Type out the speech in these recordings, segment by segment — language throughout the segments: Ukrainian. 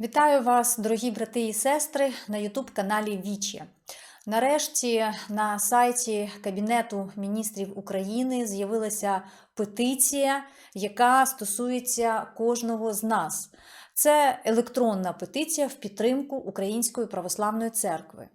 Вітаю вас, дорогі брати і сестри, на Ютуб-каналі Вічі. Нарешті на сайті Кабінету міністрів України з'явилася петиція, яка стосується кожного з нас. Це електронна петиція в підтримку Української православної церкви.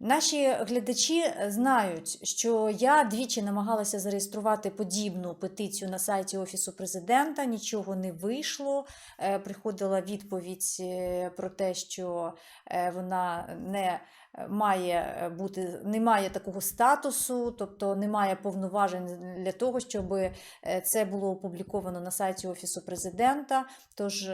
Наші глядачі знають, що я двічі намагалася зареєструвати подібну петицію на сайті Офісу президента. Нічого не вийшло. Е, Приходила відповідь е, про те, що е, вона не має бути, не має такого статусу, тобто немає повноважень для того, щоб це було опубліковано на сайті Офісу президента. Тож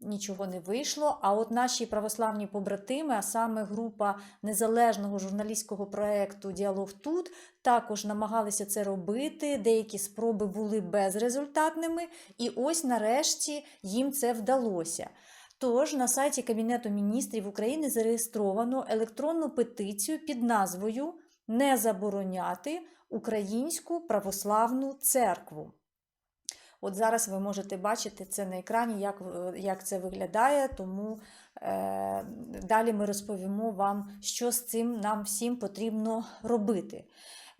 нічого не вийшло. А от наші православні побратими, а саме група незалежного журналістського проєкту Діалог тут також намагалися це робити. Деякі спроби були безрезультатними, і ось нарешті їм це вдалося. Тож на сайті Кабінету міністрів України зареєстровано електронну петицію під назвою Не забороняти Українську православну церкву. От зараз ви можете бачити це на екрані, як, е, як це виглядає, тому е, далі ми розповімо вам, що з цим нам всім потрібно робити.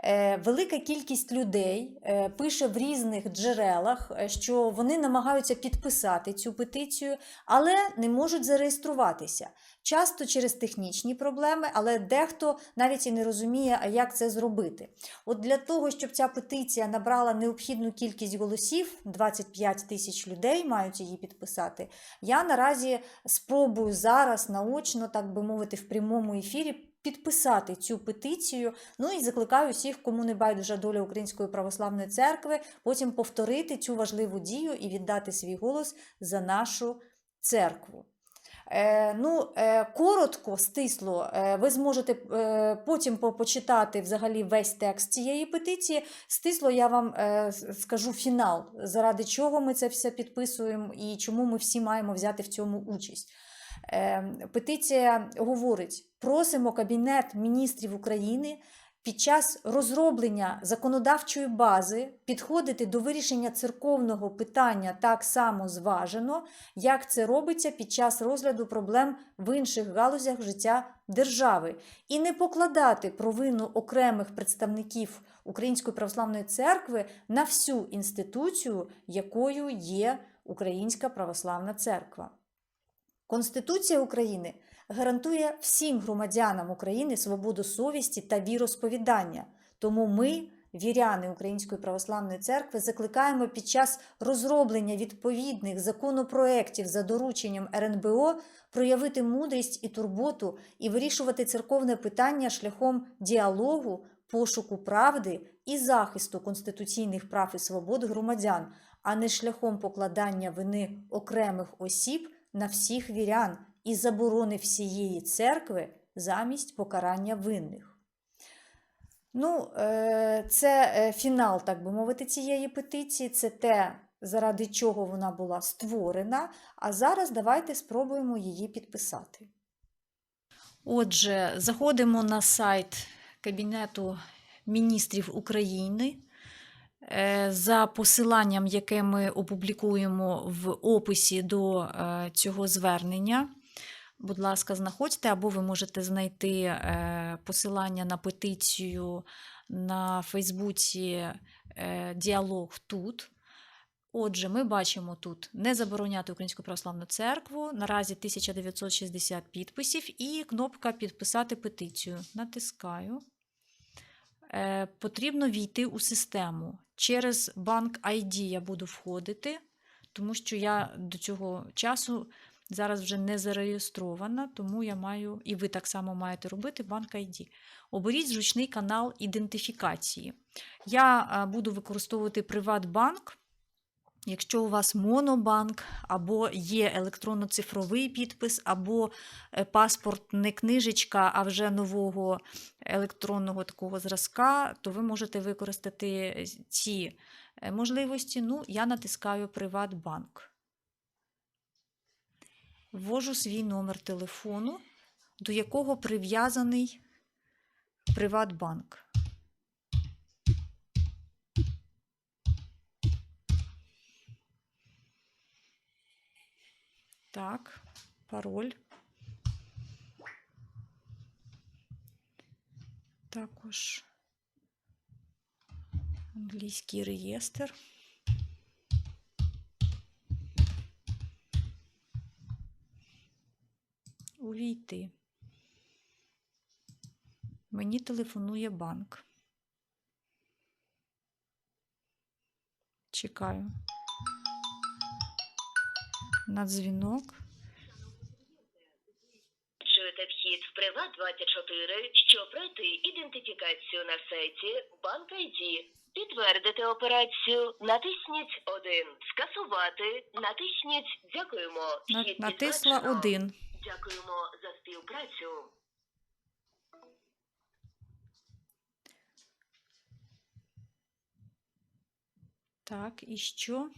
Е, Велика кількість людей е, пише в різних джерелах, е, що вони намагаються підписати цю петицію, але не можуть зареєструватися. Часто через технічні проблеми, але дехто навіть і не розуміє, як це зробити. От для того, щоб ця петиція набрала необхідну кількість голосів, 25 тисяч людей мають її підписати. Я наразі спробую зараз наочно, так би мовити, в прямому ефірі. Підписати цю петицію, ну і закликаю всіх, кому не байдужа доля Української православної церкви, потім повторити цю важливу дію і віддати свій голос за нашу церкву. Е, ну, е, коротко, стисло, е, ви зможете потім почитати взагалі весь текст цієї петиції. Стисло я вам скажу фінал, заради чого ми це все підписуємо і чому ми всі маємо взяти в цьому участь. Е, Петиція говорить: просимо Кабінет міністрів України під час розроблення законодавчої бази підходити до вирішення церковного питання так само зважено, як це робиться під час розгляду проблем в інших галузях життя держави, і не покладати провину окремих представників Української православної церкви на всю інституцію, якою є Українська православна церква. Конституція України гарантує всім громадянам України свободу совісті та віросповідання. Тому ми, віряни Української православної церкви, закликаємо під час розроблення відповідних законопроєктів за дорученням РНБО проявити мудрість і турботу і вирішувати церковне питання шляхом діалогу, пошуку правди і захисту конституційних прав і свобод громадян, а не шляхом покладання вини окремих осіб на всіх вірян і заборони всієї церкви замість покарання винних. Ну, е, це е, фінал, так би мовити, цієї петиції. Це те, заради чого вона була створена. А зараз давайте спробуємо її підписати. Отже, заходимо на сайт Кабінету міністрів України. Е, За посиланням, яке ми опублікуємо в описі до е, цього звернення. Будь ласка, знаходьте, або ви можете знайти е, посилання на петицію на Фейсбуці Діалог тут. Отже, ми бачимо тут не забороняти Українську православну церкву. Наразі 1960 підписів і кнопка Підписати петицію. Натискаю. Потрібно війти у систему. Через банк ID я буду входити, тому що я до цього часу зараз вже не зареєстрована, тому я маю, і ви так само маєте робити банк ID. Оберіть зручний канал ідентифікації. Я буду використовувати Приватбанк. Якщо у вас монобанк, або є електронно-цифровий підпис, або е, паспорт не книжечка, а вже нового електронного такого зразка, то ви можете використати ці е, можливості. Ну, я натискаю Приватбанк. Ввожу свій номер телефону, до якого прив'язаний Приватбанк. Так, пароль. Також англійський реєстр. Увійти. Мені телефонує банк. Чекаю. На дзвінок. Чуєте вхід в Приват24, щоб пройти ідентифікацію на сайті Банк ID. Підтвердити операцію. Натисніть 1. Скасувати. Натисніть Дякуємо. Вхід Натисла підтверджено. один. Дякуємо за співпрацю. Так, і що?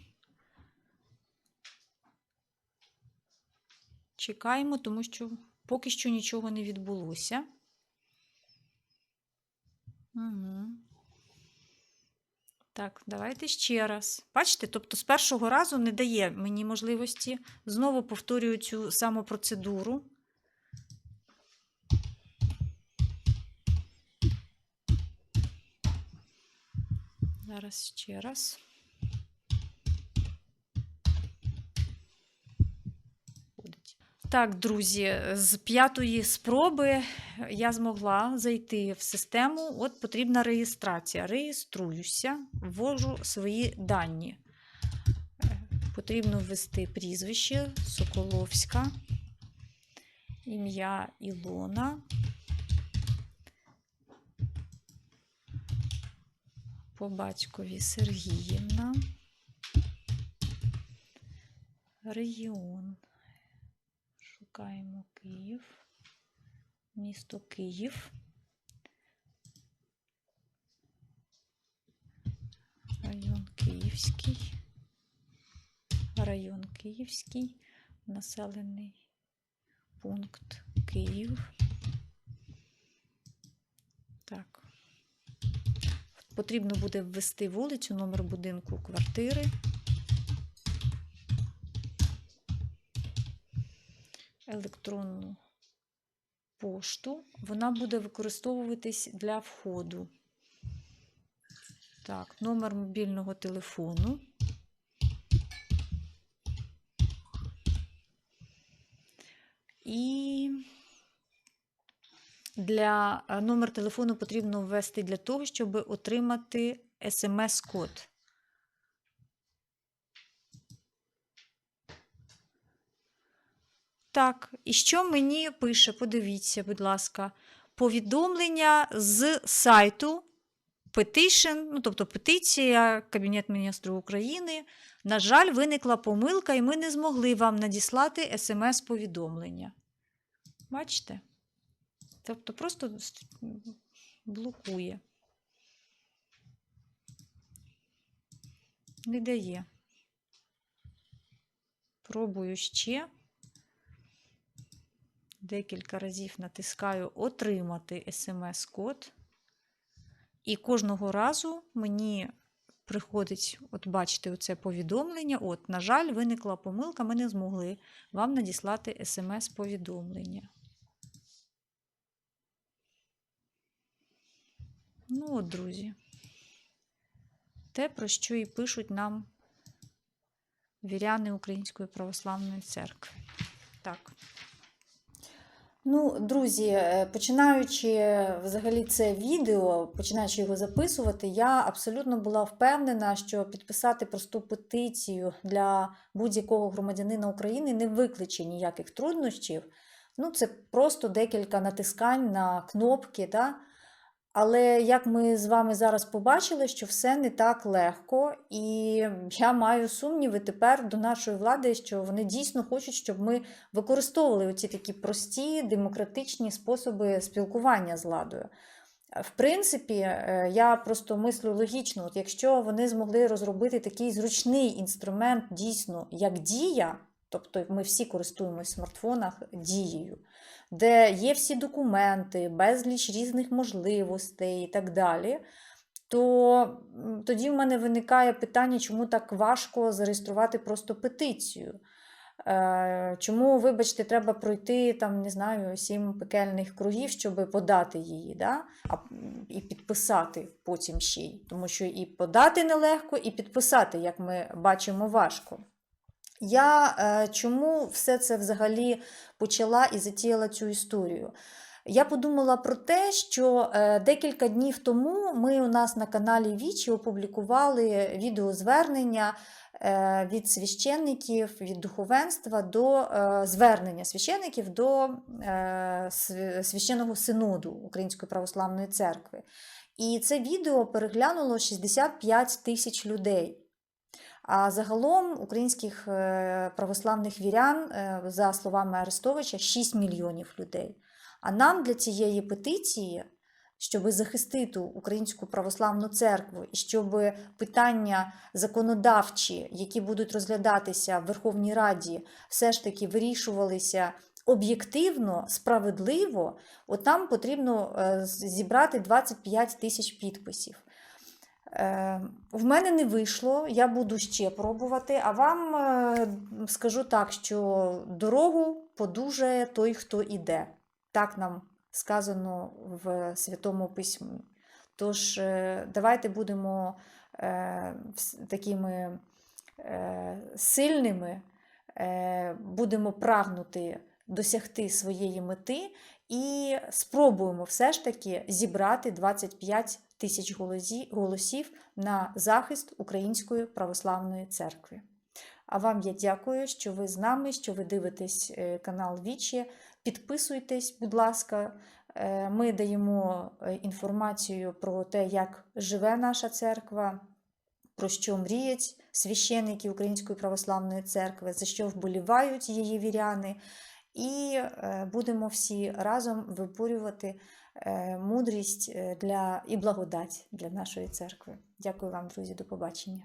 Чекаємо, тому що поки що нічого не відбулося. Угу. Так, давайте ще раз. Бачите, тобто з першого разу не дає мені можливості. Знову повторюю цю саму процедуру. Зараз ще раз. Так, друзі, з п'ятої спроби я змогла зайти в систему. От потрібна реєстрація. Реєструюся, ввожу свої дані. Потрібно ввести прізвище Соколовська, ім'я Ілона. По батькові Сергіївна. Регіон. Шукаємо Київ. Місто Київ. Район Київський. Район Київський. Населений пункт Київ. Так. Потрібно буде ввести вулицю, номер будинку, квартири. Електронну пошту. Вона буде використовуватись для входу. Так, номер мобільного телефону. І для е, номер телефону потрібно ввести для того, щоб отримати смс-код. Так, і що мені пише? Подивіться, будь ласка, повідомлення з сайту Petition, ну, тобто петиція Кабінет міністрів України. На жаль, виникла помилка, і ми не змогли вам надіслати смс-повідомлення. Бачите? Тобто просто блокує. Не дає. Пробую ще. Декілька разів натискаю Отримати смс-код. І кожного разу мені приходить, от бачите, оце повідомлення. От, на жаль, виникла помилка, ми не змогли вам надіслати смс-повідомлення. Ну от, друзі. Те, про що і пишуть нам віряни Української православної церкви. Так. Ну, друзі, е, починаючи е, взагалі це відео, починаючи його записувати, я абсолютно була впевнена, що підписати просту петицію для будь-якого громадянина України не викличе ніяких труднощів. Ну, це просто декілька натискань на кнопки. Да? Але як ми з вами зараз побачили, що все не так легко, і я маю сумніви тепер до нашої влади, що вони дійсно хочуть, щоб ми використовували оці такі прості демократичні способи спілкування з владою. В принципі, е, я просто мислю логічно, от якщо вони змогли розробити такий зручний інструмент дійсно як дія, тобто ми всі користуємося в смартфонах дією, де є всі документи, безліч різних можливостей і так далі, то тоді в мене виникає питання, чому так важко зареєструвати просто петицію. Е, Чому, вибачте, треба пройти там, не знаю, сім пекельних кругів, щоб подати її, да? а, і підписати потім ще й. Тому що і подати нелегко, і підписати, як ми бачимо, важко. Я е, чому все це взагалі почала і затіяла цю історію? Я подумала про те, що е, декілька днів тому ми у нас на каналі Вічі опублікували відеозвернення е, від священників, від духовенства до е, звернення священників до священного синоду Української православної церкви. І це відео переглянуло 65 тисяч людей. А загалом українських е, православних вірян, е, за словами Арестовича, 6 мільйонів людей. А нам для цієї петиції, щоб захистити Українську православну церкву і щоб питання законодавчі, які будуть розглядатися в Верховній Раді, все ж таки вирішувалися об'єктивно, справедливо, от нам потрібно е, зібрати 25 тисяч підписів. Е, В мене не вийшло, я буду ще пробувати. А вам е, скажу так, що дорогу подужає той, хто іде. Так нам сказано в Святому Письмі. Тож е, давайте будемо такими сильними, будемо прагнути досягти своєї мети і спробуємо все ж таки зібрати 25 тисяч голосів на захист Української православної церкви. А вам я дякую, що ви з нами, що ви дивитесь е, канал Вічі. Підписуйтесь, будь ласка. Е, Ми даємо е, інформацію про те, як живе наша церква, про що мріють священники Української православної церкви, за що вболівають її віряни. І будемо всі разом виборювати мудрість е, для і благодать для нашої церкви. Дякую вам, друзі, до побачення.